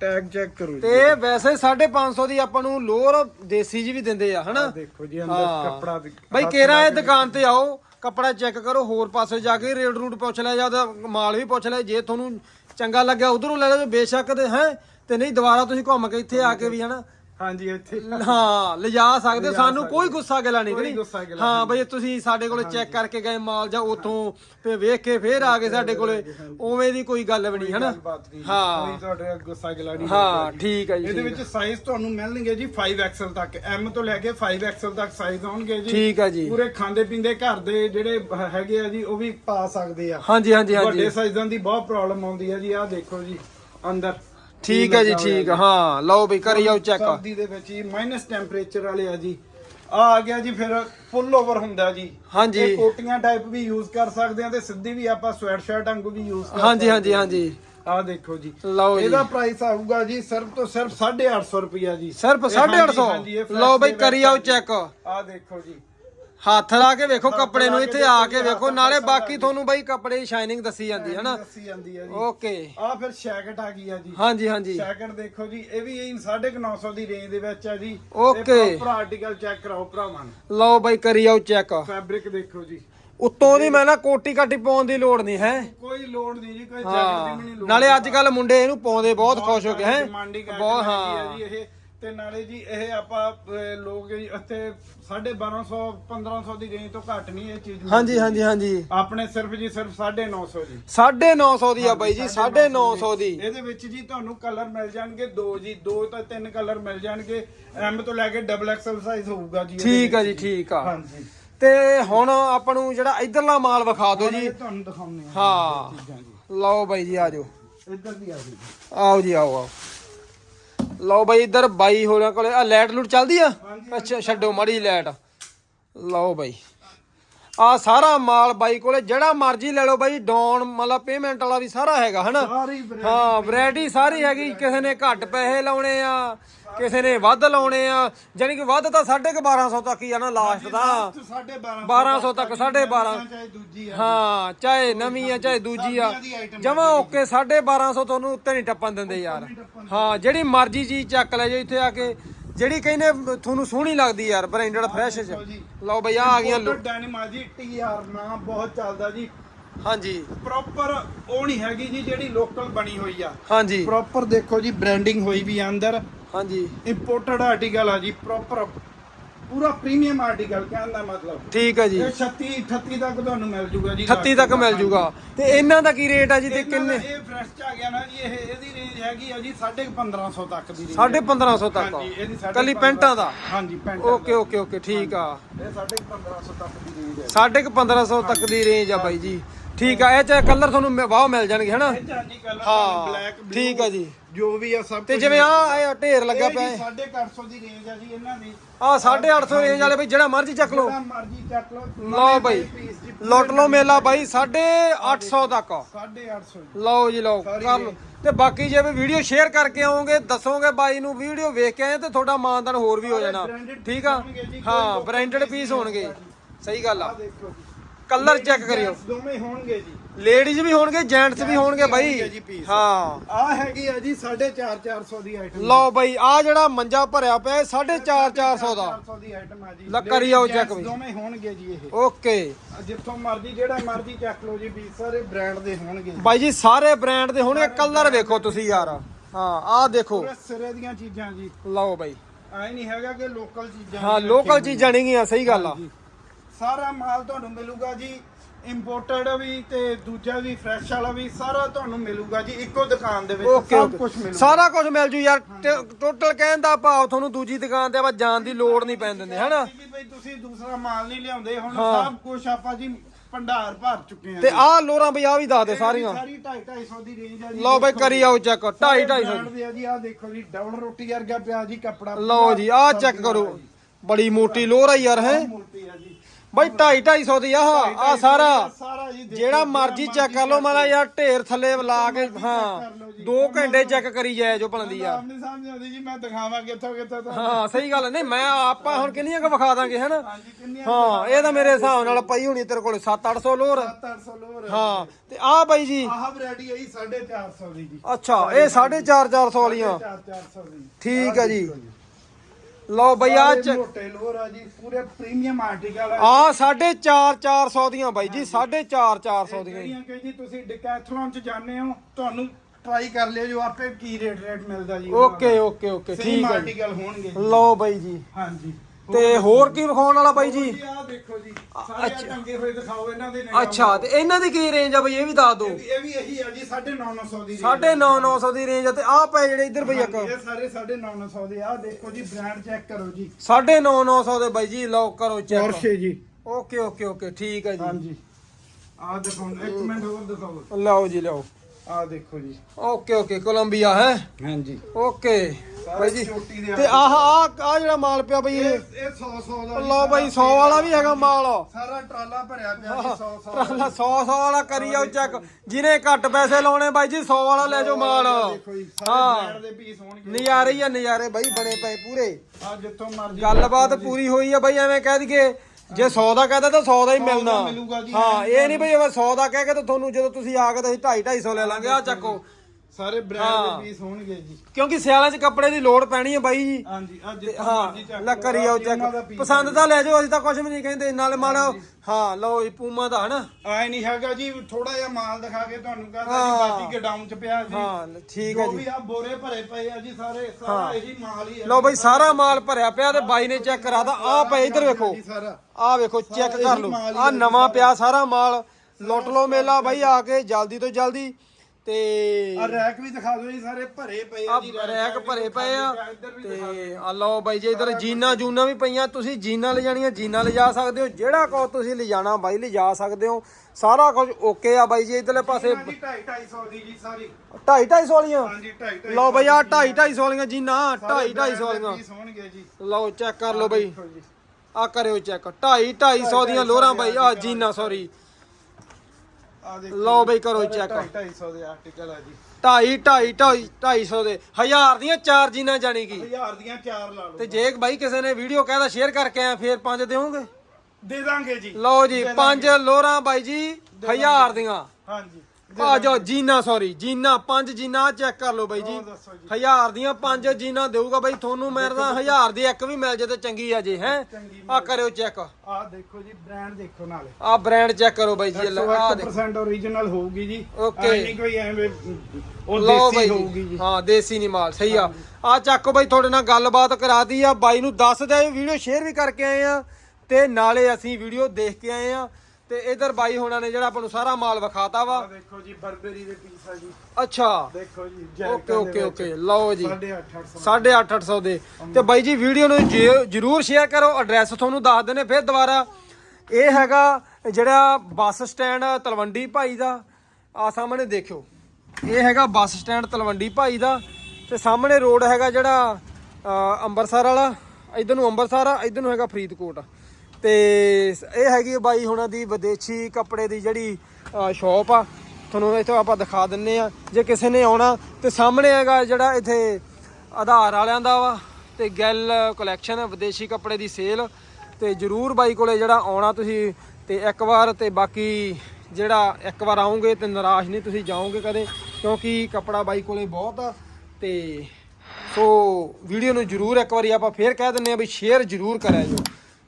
ਟੈਗ ਚੈੱਕ ਕਰੋ ਜੀ। ਤੇ ਵੈਸੇ 550 ਦੀ ਆਪਾਂ ਨੂੰ ਲੋਅਰ ਦੇਸੀ ਜੀ ਵੀ ਦਿੰਦੇ ਆ ਹਨਾ? ਆਹ ਦੇਖੋ ਜੀ ਅੰਦਰ ਹਾਂ। ਕੱਪੜਾ ਵੀ ਬਾਈ ਕੇਰਾ ਲਾ ਇਹ ਦੁਕਾਨ ਤੇ ਆਓ ਕੱਪੜਾ ਚੈੱਕ ਕਰੋ ਹੋਰ ਪਾਸੇ ਜਾ ਕੇ ਰੇਟ ਰੂਟ ਪੁੱਛ ਲਿਆ ਜਾਂ ਉਹਦਾ ਮਾਲ ਵੀ ਪੁੱਛ ਲਿਆ ਜੇ ਤੁਹਾਨੂੰ ਚੰਗਾ ਲੱਗਿਆ ਉਧਰੋਂ ਲੈ ਲਓ ਬੇਸ਼ੱਕ ਤੇ ਹੈ ਤੇ ਨਹੀਂ ਦੁਬਾਰਾ ਤੁਸੀਂ ਘੁੰਮ ਕੇ ਇੱਥੇ ਆ ਕੇ ਵੀ ਹਨਾ? ਹਾਂਜੀ ਇੱਥੇ। ਹਾਂ ਲਿਜਾ ਸਕਦੇ ਹੋ, ਸਾਨੂੰ ਕੋਈ ਗੁੱਸਾ ਗਿਲਾ ਨਹੀਂ ਕੋਈ ਕਰੀ ਗੁੱਸਾ ਗਿਲਾ ਹਾਂ ਬਈ ਤੁਸੀਂ ਸਾਡੇ ਕੋਲੇ ਚੈੱਕ ਕਰਕੇ ਗਏ ਮਾਲ ਜਾਂ ਉਥੋਂ ਤੇ ਵੇਖ ਕੇ ਫੇਰ ਆ ਗਏ ਸਾਡੇ ਕੋਲੇ। ਉਵੇਂ ਦੀ ਕੋਈ ਗੱਲ ਵੀ ਨਹੀਂ ਹਨਾ? ਗੱਲਬਾਤ ਨਹੀਂ। ਹਾਂ। ਕੋਈ ਤੁਹਾਡੇ ਗੁੱਸਾ ਗਿਲਾ ਨਹੀਂ ਹਾਂ। ਠੀਕ ਹੈ ਜੀ ਇਹਦੇ ਠੀਕ ਵਿੱਚ ਸਾਈਜ਼ ਤੁਹਾਨੂੰ ਮਿਲਣਗੇ ਜੀ 5XL ਤੱਕ। M ਤੋਂ ਲੈ ਕੇ 5XL ਤੱਕ ਸਾਈਜ਼ ਆਉਣਗੇ ਜੀ। ਠੀਕ ਹੈ ਜੀ। ਪੂਰੇ ਖਾਂਦੇ ਪੀਂਦੇ ਘਰ ਦੇ ਜਿਹੜੇ ਹ- ਹੈਗੇ ਆ ਜੀ ਉਹ ਵੀ ਪਾ ਸਕਦੇ ਆ। ਹਾਂਜੀ ਹਾਂਜੀ ਹਾਂਜੀ। ਵੱਡੇ ਸਾਈਜ਼ਾਂ ਦੀ ਬਹੁਤ ਪ੍ਰੋਬਲਮ ਆਉਂਦੀ ਹੈ ਜੀ ਆਹ ਦੇਖੋ ਜੀ ਅੰਦਰ। ਠੀਕ ਹੈ ਜੀ ਠੀਕ ਹੈ। ਹਾਂ ਲਓ ਬਈ ਕਰੀ ਜਾਓ ਚੈੱਕ। ਸਰਦੀ ਦੇ ਵਿੱਚ ਜੀ ਮਾਈਨਸ ਟੈਂਪਰੇਚਰ ਵਾਲੇ ਆ ਜੀ। ਆ ਆ ਗਿਆ ਜੀ ਫਿਰ ਫੁੱਲ ਓਵਰ ਹੁੰਦਾ ਜੀ। ਹਾਂਜੀ। ਇਹ ਕੋਟੀਆਂ ਟਾਈਪ ਵੀ ਯੂਜ਼ ਕਰ ਸਕਦੇ ਆ ਤੇ ਸਿੱਧੀ ਵੀ ਆਪਾਂ ਸਵੈਟ ਸ਼ਰਟ ਵਾਂਗੂ ਵੀ ਯੂਜ਼ ਕਰ ਹਾਂਜੀ ਹਾਂਜੀ ਹਾਂ। ਹਾਂਜੀ। ਆ ਦੇਖੋ ਜੀ। ਲਓ ਜੀ। ਇਹਦਾ ਪ੍ਰਾਈਸ ਆਊਗਾ ਜੀ ਸਿਰਫ ਤੋਂ ਸਿਰਫ 850 ਰੁਪਿਆ ਜੀ। ਸਿਰਫ ਇਹ ਹਾਂਜੀ, 850 ਹਾਂਜੀ, ਇਹ fresh ਲਓ ਬਈ ਕਰੀ ਆਓ ਜੀ। ਚੈੱਕ। ਆ ਦੇਖੋ ਜੀ। ਹੱਥ ਲਾ ਕੇ ਵੇਖੋ ਕੱਪੜੇ ਨੂੰ ਇੱਥੇ ਆ ਕੇ ਵੇਖੋ ਨਾਲੇ ਬਾਕੀ। ਤੁਹਾਨੂੰ ਬਈ ਕੱਪੜੇ ਦੀ ਸ਼ਾਈਨਿੰਗ ਦੱਸੀ ਜਾਂਦੀ ਹੈ ਨਾ ਦੱਸੀ ਜਾਂਦੀ ਆ ਜੀ। ਓਕੇ। ਆ ਫਿਰ ਸ਼ੈਕਟ ਆ ਗਈ ਆ ਜੀ। ਹਾਂਜੀ ਹਾਂਜੀ। ਸ਼ੈਕਟ ਦੇਖੋ ਜੀ ਇਹ ਵੀ 950 ਦੀ ਰੇਂਜ ਦੇ ਵਿੱਚ ਆ ਜੀ। Okay. ਪ੍ਰੋਪਰ ਆਰਟੀਕਲ ਚੈੱਕ ਕਰਾਓ ਭਰਾਵਾਂ ਲਓ ਬਈ ਕਰੀ ਆਓ ਚੈੱਕ ਫੈਬਰਿਕ ਦੇਖੋ ਜੀ। ਉੱਤੋਂ ਦੀ ਮੈਂ ਨਾ ਕੋਟੀ ਕਾਟੀ ਪਾਉਣ ਦੀ ਲੋੜ ਨਹੀਂ ਹੈ? ਕੋਈ ਲੋਡ ਨਹੀਂ ਜੀ ਕੋਈ ਜੈਕਟ ਦੀ ਵੀ ਨਹੀਂ ਹਾਂ ਲੋੜ ਨਾਲੇ ਅੱਜ ਕੱਲ ਮੁੰਡੇ ਇਹਨੂੰ ਪਾਉਂਦੇ ਬਹੁਤ ਖੁਸ਼ ਹੋ ਕੇ ਹੈ? ਬਹੁਤ ਹੈ ਹਾਂ ਜੀ ਇਹ। ਤੇ ਨਾਲੇ ਜੀ ਇਹ ਆਪਾਂ ਅਹ, ਲੋਕ ਜੀ ਇੱਥੇ 1250 1500 ਦੀ ਰੇਂਜ ਤੋਂ ਘੱਟ ਨਹੀਂ ਇਹ ਚੀਜ਼ ਹਾਂਜੀ ਹਾਂਜੀ ਹਾਂਜੀ। ਆਪਣੇ ਸਿਰਫ ਜੀ ਸਿਰਫ 950 ਜੀ। 950 ਦੀ ਆ ਬਾਈ ਜੀ 950 ਦੀ। ਇਹਦੇ ਵਿੱਚ ਜੀ ਤੁਹਾਨੂੰ ਕਲਰ ਮਿਲ ਜਾਣਗੇ ਦੋ ਜੀ ਦੋ ਤਾਂ ਤਿੰਨ ਕਲਰ ਮਿਲ ਜਾਣਗੇ। ਐਮ ਤੋਂ ਲੈ ਕੇ ਡਬਲ ਐਕਸਲ ਸਾਈਜ਼ ਹੋਊਗਾ ਜੀ ਇਹਦੇ ਠੀਕ ਆ ਵਿੱਚ ਜੀ ਠੀਕ ਆ। ਹਾਂਜੀ। ਤੇ ਹੁਣ ਆਪਾਂ ਨੂੰ ਜਿਹੜਾ ਇਧਰਲਾ ਮਾਲ ਵਿਖਾ ਦਿਓ ਜੀ। ਤੁਹਾਨੂੰ ਦਿਖਾਉਂਦੇ ਹਾਂ। ਚੀਜ਼ਾਂ ਜੀ। ਲਓ ਬਾਈ ਜੀ ਆ ਜਾਓ। ਇੱਧਰ ਦੀ ਆ ਜੀ। ਆਓ ਜੀ ਆਓ ਆਓ। ਲਓ ਬਾਈ ਇੱਧਰ ਬਾਈ ਹੋਰਾਂ ਕੋਲੇ। ਆ ਲਾਈਟ ਲੂਟ ਚੱਲਦੀ ਆ? ਅੱਛਾ ਛੱਡੋ ਮੜੀ ਲਾਈਟ ਲਓ ਬਾਈ। ਆ ਸਾਰਾ ਮਾਲ ਬਾਈ ਕੋਲੇ ਜਿਹੜਾ ਮਰਜ਼ੀ ਲੈ ਲਓ ਬਾਈ ਡਾਊਨ ਮਤਲਬ ਪੇਮੈਂਟ ਵਾਲਾ ਵੀ ਸਾਰਾ ਹੈਗਾ ਹਨਾ? ਸਾਰੀ variety ਹਾਂ ਵੈਰਾਈਟੀ ਸਾਰੀ ਹੈਗੀ। ਕਿਸੇ ਨੇ ਘੱਟ ਪੈਸੇ ਲਾਉਣੇ ਆ ਕਿਸੇ ਨੇ ਵੱਧ ਲਾਉਣੇ ਆ। ਯਾਨੀ ਕਿ ਵੱਧ ਤਾਂ 1250 ਤੱਕ ਹੀ ਆ ਨਾ ਲਾਸਟ ਦਾ। ਸਾਢੇ 1200 1200 ਤੱਕ, ਸਾਢੇ 1200 ਚਾਹੇ ਦੂਜੀ ਆ ਹਾਂ ਚਾਹੇ ਨਵੀਂ ਆ ਚਾਹੇ ਦੂਜੀ ਆ। ਜਮਾ ਓਕੇ 1250 ਤੁਹਾਨੂੰ ਉੱਤੇ ਨਹੀਂ ਟੱਪਣ ਦਿੰਦੇ ਯਾਰ। ਹਾਂ ਜਿਹੜੀ ਮਰਜ਼ੀ ਚੀਜ਼ ਚੱਕ ਲੈ ਜਾਓ ਇੱਥੇ ਆ ਕੇ। ਜਿਹੜੀ ਕਹਿੰਦੇ ਤੁਹਾਨੂੰ ਸੋਹਣੀ ਲੱਗਦੀ ਯਾਰ ਬ੍ਰਾਂਡਡ ਫਰੈਸ਼ ਚ। ਲਓ ਬਈ ਆ ਆ ਗਈਆਂ ਲੋ ਡੈਨਿਮ ਜੀ ਟੀਆਰ ਨਾ ਬਹੁਤ ਚੱਲਦਾ ਜੀ। ਹਾਂਜੀ। ਪ੍ਰੋਪਰ ਉਹ ਨਹੀਂ ਹੈਗੀ ਜੀ ਜਿਹੜੀ ਲੋਕਲ ਬਣੀ ਹੋਈ ਆ। ਹਾਂਜੀ। ਪ੍ਰੋਪਰ ਦੇਖੋ ਜੀ ਬ੍ਰਾਂਡਿੰਗ ਹੋਈ ਵੀ ਅੰਦਰ। ਹਾਂਜੀ। ਇੰਪੋਰਟਡ ਆਰਟੀਕਲ ਆ ਜੀ ਪ੍ਰੋਪਰ ਪੂਰਾ ਪ੍ਰੀਮੀਅਮ ਆਰਟੀਕਲ ਕਹਿਣ ਦਾ ਮਤਲਬ। ਠੀਕ ਹੈ ਜੀ। ਇਹ 36 38 ਤੱਕ ਤੁਹਾਨੂੰ ਮਿਲ ਜੂਗਾ ਜੀ। 38 ਤੱਕ ਮਿਲ ਜੂਗਾ। ਤੇ ਇਹਨਾਂ ਦਾ ਕੀ ਰੇਟ ਆ ਜੀ? ਤੇ ਕਿੰਨੇ? ਇਹ ਫਰੈਸ਼ ਚ ਆ ਗਿਆ ਨਾ ਜੀ ਇਹ ਇਹਦੀ ਰੇਂਜ ਹੈਗੀ ਆ ਜੀ 1550 ਤੱਕ ਦੀ range 1550 ਤੱਕ ਹਾਂਜੀ ਇਹਦੀ ਕੱਲੀ ਪੈਂਟਾਂ ਦਾ? ਹਾਂਜੀ ਪੈਂਟਾਂ ਓਕੇ ਓਕੇ ਓਕੇ ਠੀਕ ਆ। ਇਹ 1550 ਤੱਕ ਦੀ ਰੇਂਜ ਹੈ। ਸਾਢੇ ਕੁ 1500 ਤੱਕ ਦੀ ਰੇਂਜ ਆ ਬਾਈ ਜੀ। ਠੀਕ ਆ ਇਹ ਚ ਕਲਰ ਤੁਹਾਨੂੰ ਵਾਹ ਮਿਲ ਜਾਣਗੇ ਹਨਾ? ਇਹ ਹਾਂ, ਠੀਕ ਆ ਜੀ। ਜੋ ਵੀ ਆ ਸਭ ਤੇ ਜਿਵੇਂ ਆ ਢੇਰ ਲੱਗਾ ਪਿਆ ਹੈ 850 ਦੀ ਰੇਂਜ ਆ ਜੀ ਇਹਨਾਂ ਦੀ। ਆ 850 ਰੇਂਜ ਵਾਲੇ ਬਈ ਜਿਹੜਾ ਮਰਜ਼ੀ ਚੱਕ ਲਓ। ਜਿਹੜਾ ਮਰਜ਼ੀ ਚੱਕ ਲਓ ਲਓ ਬਾਈ ਲੁੱਟ ਲਓ ਮੇਲਾ ਬਾਈ 850 ਤੱਕ। 850 ਲਓ ਜੀ ਲਓ ਕਰ ਲਓ ਤੇ ਬਾਕੀ ਜੇ ਵੀ ਵੀਡੀਓ ਸ਼ੇਅਰ ਕਰਕੇ ਆਓਗੇ ਦੱਸੋਗੇ ਬਾਈ ਨੂੰ ਵੀਡੀਓ ਵੇਖ ਕੇ ਆਏ ਤੇ ਤੁਹਾਡਾ ਮਾਨਦਾਨ ਹੋਰ ਵੀ ਹੋ ਜਾਣਾ। ਠੀਕ ਆ? ਹਾਂ ਬ੍ਰਾਂਡਡ ਪੀਸ ਹੋਣਗੇ। ਸਹੀ ਗੱਲ ਆ। ਕਲਰ ਚੈੱਕ ਕਰਿਓ। ਦੋਵੇਂ ਹੋਣਗੇ ਜੀ। ਲੇਡੀਜ਼ ਵੀ ਹੋਣਗੇ ਜੈਂਟਸ ਵੀ ਹੋਣਗੇ ਬਾਈ। ਹਾਂ। ਆ ਹੈਗੀ ਆ ਜੀ 450 400 ਦੀ ਆਈਟਮ ਲਓ ਬਾਈ ਆ ਜਿਹੜਾ ਮੰਜਾ ਭਰਿਆ ਪਿਆ 450 400 ਦਾ। 400 ਦੀ ਆਈਟਮ ਆ ਜੀ। ਲੈ ਕਰੀ ਆਓ gents ਵੀ। ਦੋਵੇਂ ਹੋਣਗੇ ਜੀ ਇਹ। ਓਕੇ ਜਿੱਥੋਂ ਮਰਜ਼ੀ ਜਿਹੜਾ ਮਰਜ਼ੀ ਚੱਕ ਲਓ ਜੀ ਪੀਸ ਸਾਰੇ ਬ੍ਰਾਂਡ ਦੇ ਹੋਣਗੇ ਬਾਈ ਜੀ ਸਾਰੇ ਬ੍ਰਾਂਡ ਦੇ ਹੋਣਗੇ। ਕਲਰ ਵੇਖੋ ਤੁਸੀਂ ਯਾਰ। ਹਾਂ ਆਹ ਦੇਖੋ। ਸਿਰੇ ਦੀਆਂ ਚੀਜ਼ਾਂ ਜੀ। ਲਓ ਬਾਈ। ਐ ਨਹੀਂ ਹੈਗਾ ਕਿ ਲੋਕਲ ਚੀਜ਼ਾਂ ਹਾਂ ਲੋਕਲ ਚੀਜ਼ਾਂ ਨਹੀਂ ਗੀਆਂ ਸਹੀ ਗੱਲ ਆ। ਸਾਰਾ ਮਾਲ ਤੁਹਾਨੂੰ ਮਿਲੂਗਾ ਜੀ। ਇੰਪੋਰਟਡ ਵੀ ਤੇ ਦੂਜਾ ਵੀ ਫਰੈਸ਼ ਵਾਲਾ ਵੀ ਸਾਰਾ ਤੁਹਾਨੂੰ ਮਿਲੂਗਾ ਜੀ ਇੱਕੋ ਦੁਕਾਨ ਦੇ ਵਿੱਚ। ਓਕੇ ਸਭ ਕੁਝ ਮਿਲੂਗਾ। ਸਾਰਾ ਕੁਝ ਮਿਲ ਜੂ ਯਾਰ। ਟੋਟਲ ਕਹਿਣ ਦਾ ਭਾਵ ਤੁਹਾਨੂੰ ਦੂਜੀ ਦੁਕਾਨ ਤੇ ਆਪਾਂ ਜਾਣ ਦੀ ਲੋੜ ਨਹੀਂ ਪੈਣ ਦਿੰਦੇ ਹਨਾ? ਬਈ ਤੁਸੀਂ ਦੂਸਰਾ ਮਾਲ ਨਹੀਂ ਲਿਆਉਂਦੇ ਹੁਣ ਹਾਂ। ਸਭ ਕੁਝ ਆਪਾਂ ਜੀ ਭੰਡਾਰ ਭਰ ਚੁੱਕੇ ਹਾਂ ਤੇ ਜੀ। ਆਹ ਲੋਰਾਂ ਬਈ ਆ ਵੀ ਦੱਸ ਦੇ ਇਹ ਸਾਰੀਆਂ। ਸਾਰੀ 2.5 250 ਦੀ ਰੇਂਜ ਆ ਜੀ। ਲਓ ਬਈ ਦੇਖੋ ਕਰੀ। ਆਓ ਚੈੱਕ 2.5 ਸਾਰੇ 250 brand ਦੇ ਆ ਜੀ ਆ ਦੇਖੋ ਜੀ ਡਬਲ ਰੋਟੀ ਵਰਗਾ ਪਿਆ ਜੀ ਕੱਪੜਾ ਲਓ ਜੀ ਆਹ ਚੈੱਕ ਕਰੋ। ਬੜੀ ਮੋਟੀ ਲੋਰ ਆ ਯਾਰ ਹੈ? ਮੋਟੀ ਆ ਜੀ। ਬਈ 2.5 250 ਦੀ ਆਹ ਆ ਸਾਰਾ। ਸਾਰਾ ਜੀ ਦੇਖੋ, ਜਿਹੜਾ ਮਰਜ਼ੀ ਚੈੱਕ ਕਰ ਲਓ ਮਾਲਾ ਯਾਰ ਢੇਰ ਥੱਲੇ ਲਾ ਕੇ ਹਾਂ। ਕਰ ਲਓ ਜੀ। 2 ਘੰਟੇ ਚੈੱਕ ਕਰੀ ਜਾਏ ਜੋ ਆਪਣੀ ਸਮਝ ਆਉਂਦੀ ਜੀ ਮੈਂ ਦਿਖਾਵਾਂ ਕਿੱਥੋਂ ਕਿੱਥੋਂ ਤਾਂ। ਹਾਂ ਸਹੀ ਗੱਲ ਨਹੀਂ ਮੈਂ ਆਪਾਂ ਹੁਣ ਕਿੰਨੀਆਂ ਕੁ ਵਿਖਾ ਦਾਂਗੇ ਹਨਾ? ਹਾਂਜੀ ਕਿੰਨੀਆਂ ਹਾਂ ਇਹ ਤਾਂ ਮੇਰੇ ਹਿਸਾਬ ਨਾਲ ਪਈ ਹੋਣੀ ਤੇਰੇ ਕੋਲ 7-800 ਲੋਰ। 700 ਲੋਰ। ਹਾਂ ਤੇ ਆਹ ਬਾਈ ਜੀ। ਆਹ ਵੈਰਾਈਟੀ ਆਈ 450 ਦੀ ਜੀ। ਅੱਛਾ ਇਹ 4.5 400 ਵਾਲੀਆਂ। 450 ਦੀ। ਠੀਕ ਹੈ ਜੀ। ਲਓ ਬਈ ਆ ਚ ਮੋਟੇ ਲੋਰ ਆ ਜੀ ਪੂਰੇ ਪ੍ਰੀਮੀਅਮ ਆਰਟੀਕਲ ਆ ਆ 4.5 400 ਦੀਆਂ ਬਾਈ ਜੀ 4.5 400 ਦੀਆਂ ਜੀ। ਜਿਹੜੀਆਂ ਕਿ ਜੀ ਤੁਸੀਂ ਡਿਕੈਥਲਨ ਚ ਜਾਂਦੇ ਹੋ ਤੁਹਾਨੂੰ ਟਰਾਈ ਕਰ ਲਿਓ ਜੋ ਆਪੇ ਕੀ ਰੇਟ ਰੇਟ ਮਿਲਦਾ ਜੀ। ਓਕੇ ਓਕੇ ਓਕੇ ਠੀਕ ਹੈ ਜੀ। ਆਰਟੀਕਲ ਹੋਣਗੇ ਜੀ। ਲਓ ਬਾਈ ਜੀ। ਹਾਂਜੀ। ਤੇ ਹੋਰ ਕੀ ਵਿਖਾਉਣ ਵਾਲਾ ਬਾਈ ਜੀ? ਆ ਦੇਖੋ ਜੀ। ਸਾਰੇ ਅੱਛਾ। ਟੰਗੇ ਹੋਏ ਦਿਖਾਓ ਇਹਨਾਂ ਦੇ ਨਿਗਾਹ ਅੱਛਾ ਤੇ ਇਹਨਾਂ ਦੀ ਕੀ ਰੇਂਜ ਆ ਬਈ? ਇਹ ਵੀ ਦੱਸ ਦਿਓ। ਇਹ ਵੀ- ਇਹ ਆ ਜੀ 950 ਦੀ। 9.5 900 ਦੀ ਰੇਂਜ ਤੇ ਆਹ ਪਏ ਜਿਹੜੇ ਇੱਧਰ ਬਈ ਇੱਕ। ਹਾਂਜੀ, ਇਹ ਸਾਰੇ 950 ਦੇ ਆ। ਦੇਖੋ ਜੀ ਬ੍ਰਾਂਡ ਚੈੱਕ ਕਰੋ ਜੀ। 9.5 900 ਦੇ ਬਾਈ ਜੀ ਲਓ ਕਰੋ ਚੈੱਕ ਪੋਰਸ਼ੇ ਜੀ। ਓਕੇ ਓਕੇ ਓਕੇ ਠੀਕ ਹੈ ਜੀ। ਹਾਂਜੀ। ਆ ਦੇਖੋ ਇੱਕ ਮਿੰਟ ਹੋਰ ਦਿਖਾਓ। ਲਓ ਜੀ ਲਓ। ਆ ਦੇਖੋ ਜੀ। ਓਕੇ ਓਕੇ ਕੋਲੰਬੀਆ ਹੈ? ਹਾਂਜੀ। ਓਕੇ। ਬਾਈ ਜੀ ਚੋਟੀ ਦੇ ਤੇ ਆਹ ਆਹ ਆਹ ਜਿਹੜਾ ਮਾਲ ਪਿਆ ਬਈ ਇਹ। ਇਹ ਇਹ 100 100 ਦਾ ਲਓ ਬਈ 100 ਵਾਲਾ ਵੀ ਹੈਗਾ ਮਾਲ। ਸਾਰਾ ਟਰਾਲਾ ਭਰਿਆ ਪਿਆ ਜੀ 100 100 ਟਰਾਲਾ 100 100 ਵਾਲਾ ਕਰੀ ਜਾਓ ਚੈੱਕ ਜਿਹਨੇ ਘੱਟ ਪੈਸੇ ਲਾਉਣੇ ਬਾਈ ਜੀ 100 ਵਾਲਾ ਲੈ ਜਾਓ ਮਾਲ। ਹਾਂ। ਨਜ਼ਾਰੇ ਹੀ ਆ ਨਜ਼ਾਰੇ ਬਾਈ ਬਣੇ ਪਏ ਪੂਰੇ। ਆ ਜਿੱਥੋਂ ਮਰਜ਼ੀ ਗੱਲਬਾਤ ਪੂਰੀ ਹੋਈ ਆ ਬਾਈ ਐਵੇਂ ਕਹਿ ਦਈਏ ਜੇ 100 ਦਾ ਕਹਦਾ ਤਾਂ 100 ਦਾ ਹੀ ਮਿਲਣਾ। ਹਾਂ ਇਹ ਨਹੀਂ ਬਈ 100 ਦਾ ਕਹਿ ਕੇ ਤਾਂ ਤੁਹਾਨੂੰ ਜਦੋਂ ਤੁਸੀਂ ਆ ਕੇ ਤਾਂ ਅਸੀਂ 2.5 250 ਲੈ ਲਾਂਗੇ। ਆ ਚੱਕੋ ਸਾਰੇ ਬ੍ਰਾਂਡ ਹਾਂ। ਦੇ ਪੀਸ ਹੋਣਗੇ ਜੀ। ਕਿਉਂਕਿ ਸਿਆਲਾਂ 'ਚ ਕੱਪੜੇ ਦੀ ਲੋੜ ਪੈਣੀ ਹੈ ਬਾਈ ਜੀ। ਹਾਂਜੀ ਹਾਂ ਚੱਕ ਲੈ ਕਰੀ ਆਓ ਚੈੱਕ ਪਸੰਦ ਤਾਂ ਲੈ ਜਾਓ ਅਸੀਂ ਤਾਂ ਕੁਝ ਵੀ ਨਹੀਂ ਕਹਿੰਦੇ ਨਾਲੇ ਮਾੜਾ ਹਾਂ ਲਓ ਜੀ ਪੂਮਾ ਦਾ ਹਨਾ? ਆਏ ਨਹੀਂ ਹੈਗਾ ਜੀ ਥੋੜਾ ਜਿਹਾ ਮਾਲ ਦਿਖਾ ਕੇ ਤੁਹਾਨੂੰ ਕਹਦਾ। ਜੀ ਬਾਜੀ ਕੇ ਡਾਊਨ ਚ ਪਿਆ ਜੀ। ਹਾਂ ਠੀਕ ਹੈ ਜੋ ਜੀ। ਵੀ ਆ ਬੋਰੇ ਭਰੇ ਪਏ ਆ ਜੀ ਸਾਰੇ ਸਾਰਾ ਇਹੀ ਮਾਲ ਹੀ ਆ। ਲਓ ਬਈ ਸਾਰਾ ਮਾਲ ਭਰਿਆ ਪਿਆ ਤੇ ਬਾਈ ਨੇ ਚੈੱਕ ਕਰਾਦਾ ਆ ਪਏ ਇੱਧਰ ਵੇਖੋ। ਜੀ ਸਾਰਾ। ਆ ਵੇਖੋ ਚੈੱਕ ਕਰ ਲਓ। ਆ ਨਵਾਂ ਪਿਆ ਸਾਰਾ। ਮਾਲ। ਲੁੱਟ ਲਓ ਮੇਲਾ ਬਾਈ ਆ ਕੇ ਜਲਦੀ ਤੋਂ ਜਲਦੀ ਤੇ ਆ ਰੈਕ ਵੀ ਦਿਖਾ ਦਿਓ ਜੀ ਸਾਰੇ ਭਰੇ ਪਏ ਆ ਆ ਜੀ ਰੈਕ ਭਰੇ ਪਏ ਆ। ਤੇ ਆ ਲਓ ਬਾਈ ਜੀ ਇਧਰ ਜੀਨਾ ਜੂਨਾ ਵੀ ਪਈਆਂ ਤੁਸੀਂ ਜੀਨਾ ਲੈ ਜਾਣੀਆਂ ਜੀਨਾ ਲਿਜਾ ਸਕਦੇ ਹੋ ਜਿਹੜਾ ਕੋ ਤੁਸੀਂ ਲਿਜਾਣਾ ਬਾਈ ਲਿਜਾ ਸਕਦੇ ਹੋ। ਸਾਰਾ ਕੁਝ ਓਕੇ ਆ ਬਾਈ ਜੀ ਇਧਰਲੇ ਪਾਸੇ ਦਿਓ ਜੀ 2.5 250 ਦੀ ਜੀ ਸਾਰੀ। 2.5 250 ਵਾਲੀਆਂ? ਹਾਂਜੀ 2.5 ਲਓ ਬਈ ਆ 2.5 250 ਵਾਲੀਆਂ ਜੀਨਾ 2.5 250 ਵਾਲੀਆਂ। ਪੀਸ ਹੋਣਗੇ ਜੀ। ਲਓ ਚੈੱਕ ਕਰ ਲਓ ਬਈ। ਦੇਖੋ ਜੀ। ਆ ਕਰਿਓ ਚੈੱਕ। 2.5 250 ਦੀਆਂ ਲੋਰਾਂ ਬਾਈ ਆ ਜੀਨਾ ਸੌਰੀ ਆ ਦੇਖੋ ਲਓ ਬਈ ਕਰੋ ਚੈੱਕ 250 ਦੇ ਆਰਟੀਕਲ ਆ ਜੀ। 2.5 2.5 250 ਦੇ। ਹਜ਼ਾਰ ਦੀਆਂ ਚਾਰ ਜੀਨਾ ਜਾਣੀ ਕੀ? ਹਜ਼ਾਰ ਦੀਆਂ ਚਾਰ ਲਾ ਲਓ ਤੇ ਜੇ ਬਾਈ ਕਿਸੇ ਨੇ ਵੀਡੀਓ ਕਹਿੰਦਾ ਸ਼ੇਅਰ ਕਰਕੇ ਆਇਆ ਫੇਰ ਪੰਜ ਦਿਓਗੇ ਦੇ ਦਾਂਗੇ ਜੀ। ਲਓ ਜੀ ਪੰਜ ਲੋਰਾਂ ਬਾਈ ਜੀ ਹਜ਼ਾਰ ਦੀਆਂ। ਹਾਂਜੀ। ਆ ਜਾਓ ਜੀਨਾ ਸੌਰੀ ਜੀਨਾ ਪੰਜ ਜੀਨਾ ਚੈੱਕ ਕਰ ਲਓ ਬਾਈ ਜੀ। ਹੋਰ ਦੱਸੋ ਜੀ। ਹਜ਼ਾਰ ਦੀਆਂ ਪੰਜ ਜੀਨਾ ਦੇਊਗਾ ਬਾਈ ਤੁਹਾਨੂੰ ਮੇਰਦਾ ਹਜ਼ਾਰ ਦੀ ਇੱਕ ਵੀ ਮਿਲ ਜੇ ਤੇ ਚੰਗੀ ਆ ਜੇ ਹੈ? ਚੰਗੀ ਆ ਕਰਿਓ ਚੈੱਕ। ਆ ਦੇਖੋ ਜੀ ਬ੍ਰਾਂਡ ਦੇਖੋ ਨਾਲੇ। ਆ ਬ੍ਰਾਂਡ ਚੈੱਕ ਕਰੋ ਬਾਈ ਜੀ ਆ ਦੇਖੋ। 100% ਓਰੀਜਨਲ ਹੋਊਗੀ ਜੀ। Okay. ਨਹੀਂ ਕੋਈ ਐਵੇਂ ਉਹ ਲਓ ਦੇਸੀ ਹੋਊਗੀ ਜੀ। ਜੀ। ਹਾਂ ਦੇਸੀ ਨਹੀਂ ਮਾਲ ਸਹੀ ਆ। ਆ ਚੱਕੋ ਬਾਈ ਤੁਹਾਡੇ ਨਾਲ ਗੱਲਬਾਤ ਕਰਾਤੀ ਆ। ਬਾਈ ਨੂੰ ਦੱਸ ਦਿਓ ਵੀਡੀਓ ਸ਼ੇਅਰ ਵੀ ਕਰਕੇ ਆਏ ਆ। ਤੇ ਨਾਲੇ ਅਸੀਂ ਵੀਡੀਓ ਦੇਖ ਕੇ ਆਏ ਆ। ਤੇ ਇਧਰ ਬਾਈ ਹੋਣਾ ਨੇ ਜਿਹੜਾ ਆਪਾਂ ਨੂੰ ਸਾਰਾ ਮਾਲ ਵਿਖਾਤਾ ਵਾ। ਦੇਖੋ ਜੀ ਬਰਬਰੀ ਦੇ ਪੀਸ ਆ ਜੀ। ਅੱਛਾ। ਦੇਖੋ ਜੀ ਓਕੇ ਓਕੇ ਓਕੇ ਲਓ ਜੀ। 850 850 ਦੇ। ਤੇ ਬਾਈ ਜੀ ਵੀਡੀਓ ਨੂੰ ਜੇ- ਜਰੂਰ ਸ਼ੇਅਰ ਕਰੋ ਐਡਰੈਸ ਤੁਹਾਨੂੰ ਦੱਸ ਦਿੰਨੇ ਫਿਰ ਦੁਬਾਰਾ। ਇਹ ਹੈਗਾ ਜਿਹੜਾ ਬੱਸ ਸਟੈਂਡ ਤਲਵੰਡੀ ਭਾਈ ਦਾ। ਆ ਸਾਹਮਣੇ ਦੇਖਿਓ। ਇਹ ਹੈਗਾ ਬੱਸ ਸਟੈਂਡ ਤਲਵੰਡੀ ਭਾਈ ਦਾ। ਤੇ ਸਾਹਮਣੇ ਰੋਡ ਹੈਗਾ ਜਿਹੜਾ ਅ, ਅੰਮ੍ਰਿਤਸਰ ਵਾਲਾ। ਇਧਰ ਨੂੰ ਅੰਮ੍ਰਿਤਸਰ ਆ ਇਧਰ ਨੂੰ ਹੈਗਾ ਫਰੀਦਕੋਟ। ਤੇ ਇਹ ਹੈਗੀ ਬਾਈ ਹੁਣਾਂ ਦੀ ਵਿਦੇਸ਼ੀ ਕੱਪੜੇ ਦੀ ਜਿਹੜੀ ਸ਼ਾਪ ਆ। ਤੁਹਾਨੂੰ ਇੱਥੋਂ ਆਪਾਂ ਦਿਖਾ ਦਿੰਨੇ ਆ। ਜੇ ਕਿਸੇ ਨੇ ਆਉਣਾ ਤੇ ਸਾਹਮਣੇ ਹੈਗਾ ਜਿਹੜਾ ਇੱਥੇ ਆਧਾਰ ਵਾਲਿਆਂ ਦਾ ਵਾ ਤੇ ਗੈਲ ਕਲੈਕਸ਼ਨ ਵਿਦੇਸ਼ੀ ਕੱਪੜੇ ਦੀ ਸੇਲ ਤੇ ਜਰੂਰ ਬਾਈ ਕੋਲੇ ਜਿਹੜਾ ਆਉਣਾ ਤੁਸੀਂ ਤੇ ਇੱਕ ਵਾਰ ਤੇ ਬਾਕੀ ਜਿਹੜਾ ਇੱਕ ਵਾਰ ਆਉਂਗੇ ਤੇ ਨਿਰਾਸ਼ ਨਹੀਂ ਤੁਸੀਂ ਜਾਓਗੇ ਕਦੇ, ਕਿਉਂਕਿ ਕੱਪੜਾ ਬਾਈ ਕੋਲੇ ਬਹੁਤ ਆ। ਤੇ ਸੋ ਵੀਡੀਓ ਨੂੰ ਜਰੂਰ ਇੱਕ ਵਾਰੀ ਆਪਾਂ ਫੇਰ ਕਹਿ ਦਿੰਨੇ ਆ ਵੀ ਸ਼ੇਅਰ ਜਰੂਰ ਕਰਿਆ ਜੋ